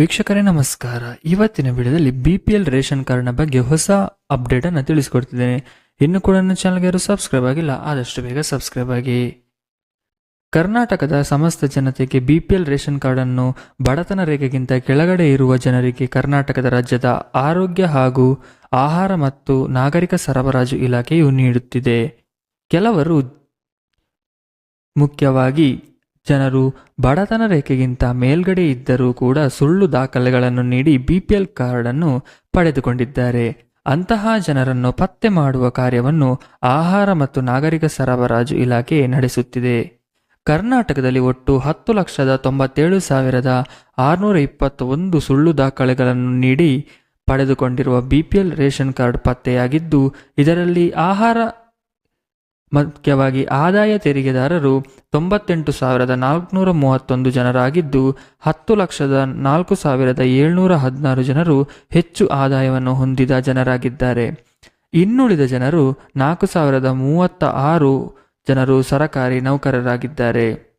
ವೀಕ್ಷಕರೇ, ನಮಸ್ಕಾರ. ಇವತ್ತಿನ ವಿಡಿಯೋದಲ್ಲಿ ಬಿ ಪಿ ಎಲ್ ರೇಷನ್ ಕಾರ್ಡ್ನ ಬಗ್ಗೆ ಹೊಸ ಅಪ್ಡೇಟ್ ಅನ್ನು ತಿಳಿಸ್ಕೊಡ್ತಿದ್ದೇನೆ. ಇನ್ನು ಕೂಡ ನನ್ನ ಚಾನಲ್ಗೆ ಯಾರು ಸಬ್ಸ್ಕ್ರೈಬ್ ಆಗಿಲ್ಲ, ಆದಷ್ಟು ಬೇಗ ಸಬ್ಸ್ಕ್ರೈಬ್ ಆಗಿ. ಕರ್ನಾಟಕದ ಸಮಸ್ತ ಜನತೆಗೆ ಬಿ ಪಿ ಎಲ್ ರೇಷನ್ ಕಾರ್ಡನ್ನು ಬಡತನ ರೇಖೆಗಿಂತ ಕೆಳಗಡೆ ಇರುವ ಜನರಿಗೆ ಕರ್ನಾಟಕದ ರಾಜ್ಯದ ಆರೋಗ್ಯ ಹಾಗೂ ಆಹಾರ ಮತ್ತು ನಾಗರಿಕ ಸರಬರಾಜು ಇಲಾಖೆಯು ನೀಡುತ್ತಿದೆ. ಕೆಲವರು ಮುಖ್ಯವಾಗಿ ಜನರು ಬಡತನ ರೇಖೆಗಿಂತ ಮೇಲ್ಗಡೆ ಇದ್ದರೂ ಕೂಡ ಸುಳ್ಳು ದಾಖಲೆಗಳನ್ನು ನೀಡಿ ಬಿಪಿಎಲ್ ಕಾರ್ಡ್ ಅನ್ನು ಪಡೆದುಕೊಂಡಿದ್ದಾರೆ. ಅಂತಹ ಜನರನ್ನು ಪತ್ತೆ ಮಾಡುವ ಕಾರ್ಯವನ್ನು ಆಹಾರ ಮತ್ತು ನಾಗರಿಕ ಸರಬರಾಜು ಇಲಾಖೆ ನಡೆಸುತ್ತಿದೆ. ಕರ್ನಾಟಕದಲ್ಲಿ ಒಟ್ಟು ಹತ್ತು ಲಕ್ಷದ ತೊಂಬತ್ತೇಳು ಸಾವಿರದ ಆರುನೂರ ಇಪ್ಪತ್ತೊಂದು ಸುಳ್ಳು ದಾಖಲೆಗಳನ್ನು ನೀಡಿ ಪಡೆದುಕೊಂಡಿರುವ ಬಿಪಿಎಲ್ ರೇಷನ್ ಕಾರ್ಡ್ ಪತ್ತೆಯಾಗಿದ್ದು, ಇದರಲ್ಲಿ ಆಹಾರ ಮುಖ್ಯವಾಗಿ ಆದಾಯ ತೆರಿಗೆದಾರರು ತೊಂಬತ್ತೆಂಟು ಸಾವಿರದ ನಾಲ್ಕುನೂರ ಮೂವತ್ತೊಂದು ಜನರಾಗಿದ್ದು, ಹತ್ತು ಲಕ್ಷದ ನಾಲ್ಕು ಸಾವಿರದ ಏಳ್ನೂರ ಹದಿನಾರು ಜನರು ಹೆಚ್ಚು ಆದಾಯವನ್ನು ಹೊಂದಿದ ಜನರಾಗಿದ್ದಾರೆ. ಇನ್ನುಳಿದ ಜನರು ನಾಲ್ಕು ಸಾವಿರದ ಮೂವತ್ತ ಆರು ಜನರು ಸರಕಾರಿ ನೌಕರರಾಗಿದ್ದಾರೆ.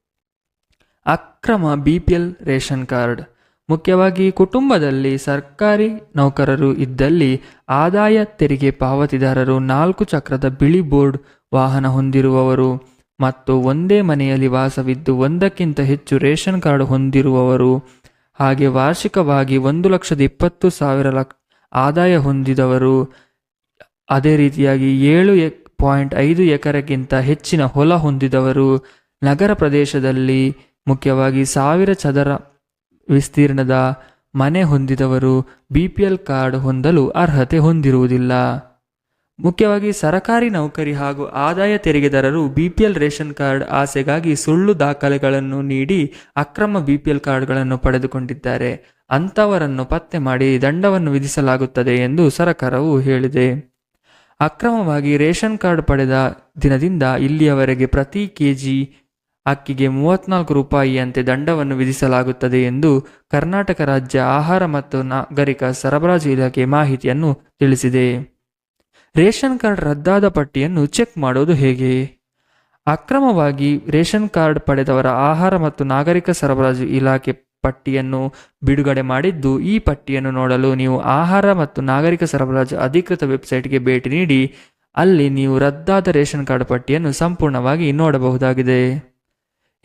ಅಕ್ರಮ ಬಿಪಿಎಲ್ ರೇಷನ್ ಕಾರ್ಡ್. ಮುಖ್ಯವಾಗಿ ಕುಟುಂಬದಲ್ಲಿ ಸರ್ಕಾರಿ ನೌಕರರು ಇದ್ದಲ್ಲಿ ಆದಾಯ ತೆರಿಗೆ ಪಾವತಿದಾರರು ನಾಲ್ಕು ಚಕ್ರದ ಬಿಳಿ ಬೋರ್ಡ್ ವಾಹನ ಹೊಂದಿರುವವರು ಮತ್ತು ಒಂದೇ ಮನೆಯಲ್ಲಿ ವಾಸವಿದ್ದು ಒಂದಕ್ಕಿಂತ ಹೆಚ್ಚು ರೇಷನ್ ಕಾರ್ಡ್ ಹೊಂದಿರುವವರು. ಹಾಗೆ ವಾರ್ಷಿಕವಾಗಿ ಒಂದು ಲಕ್ಷದ ಇಪ್ಪತ್ತು ಸಾವಿರ ಲಕ್ ಆದಾಯ ಹೊಂದಿದವರು. ಅದೇ ರೀತಿಯಾಗಿ ಏಳು ಎಕ್ ಪಾಯಿಂಟ್ ಐದು ಎಕರೆಗಿಂತ ಹೆಚ್ಚಿನ ಹೊಲ ಹೊಂದಿದವರು. ನಗರ ಪ್ರದೇಶದಲ್ಲಿ ಮುಖ್ಯವಾಗಿ ಸಾವಿರ ಚದರ ವಿಸ್ತೀರ್ಣದ ಮನೆ ಹೊಂದಿದವರು. ಬಿ ಪಿ ಎಲ್ ಕಾರ್ಡ್ ಹೊಂದಲು ಅರ್ಹತೆ ಹೊಂದಿರುವುದಿಲ್ಲ. ಮುಖ್ಯವಾಗಿ ಸರಕಾರಿ ನೌಕರಿ ಹಾಗೂ ಆದಾಯ ತೆರಿಗೆದಾರರು ಬಿಪಿಎಲ್ ರೇಷನ್ ಕಾರ್ಡ್ ಆಸೆಗಾಗಿ ಸುಳ್ಳು ದಾಖಲೆಗಳನ್ನು ನೀಡಿ ಅಕ್ರಮ ಬಿಪಿಎಲ್ ಕಾರ್ಡ್ಗಳನ್ನು ಪಡೆದುಕೊಂಡಿದ್ದಾರೆ. ಅಂಥವರನ್ನು ಪತ್ತೆ ಮಾಡಿ ದಂಡವನ್ನು ವಿಧಿಸಲಾಗುತ್ತದೆ ಎಂದು ಸರ್ಕಾರವು ಹೇಳಿದೆ. ಅಕ್ರಮವಾಗಿ ರೇಷನ್ ಕಾರ್ಡ್ ಪಡೆದ ದಿನದಿಂದ ಇಲ್ಲಿಯವರೆಗೆ ಪ್ರತಿ ಕೆಜಿ ಅಕ್ಕಿಗೆ ಮೂವತ್ನಾಲ್ಕು ರೂಪಾಯಿಯಂತೆ ದಂಡವನ್ನು ವಿಧಿಸಲಾಗುತ್ತದೆ ಎಂದು ಕರ್ನಾಟಕ ರಾಜ್ಯ ಆಹಾರ ಮತ್ತು ನಾಗರಿಕ ಸರಬರಾಜು ಇಲಾಖೆ ಮಾಹಿತಿಯನ್ನು ತಿಳಿಸಿದೆ. ರೇಷನ್ ಕಾರ್ಡ್ ರದ್ದಾದ ಪಟ್ಟಿಯನ್ನು ಚೆಕ್ ಮಾಡೋದು ಹೇಗೆ? ಅಕ್ರಮವಾಗಿ ರೇಷನ್ ಕಾರ್ಡ್ ಪಡೆದವರ ಆಹಾರ ಮತ್ತು ನಾಗರಿಕ ಸರಬರಾಜು ಇಲಾಖೆ ಪಟ್ಟಿಯನ್ನು ಬಿಡುಗಡೆ ಮಾಡಿದ್ದು, ಈ ಪಟ್ಟಿಯನ್ನು ನೋಡಲು ನೀವು ಆಹಾರ ಮತ್ತು ನಾಗರಿಕ ಸರಬರಾಜು ಅಧಿಕೃತ ವೆಬ್ಸೈಟ್ಗೆ ಭೇಟಿ ನೀಡಿ, ಅಲ್ಲಿ ನೀವು ರದ್ದಾದ ರೇಷನ್ ಕಾರ್ಡ್ ಪಟ್ಟಿಯನ್ನು ಸಂಪೂರ್ಣವಾಗಿ ನೋಡಬಹುದಾಗಿದೆ.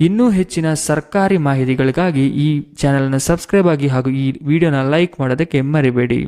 ಇನ್ನೂ ಹೆಚ್ಚಿನ ಸರ್ಕಾರಿ ಮಾಹಿತಿಗಳಿಗಾಗಿ ಈ ಚಾನೆಲ್ನ ಸಬ್ಸ್ಕ್ರೈಬ್ ಆಗಿ ಹಾಗೂ ಈ ವಿಡಿಯೋನ ಲೈಕ್ ಮಾಡೋದಕ್ಕೆ ಮರಿಬೇಡಿ.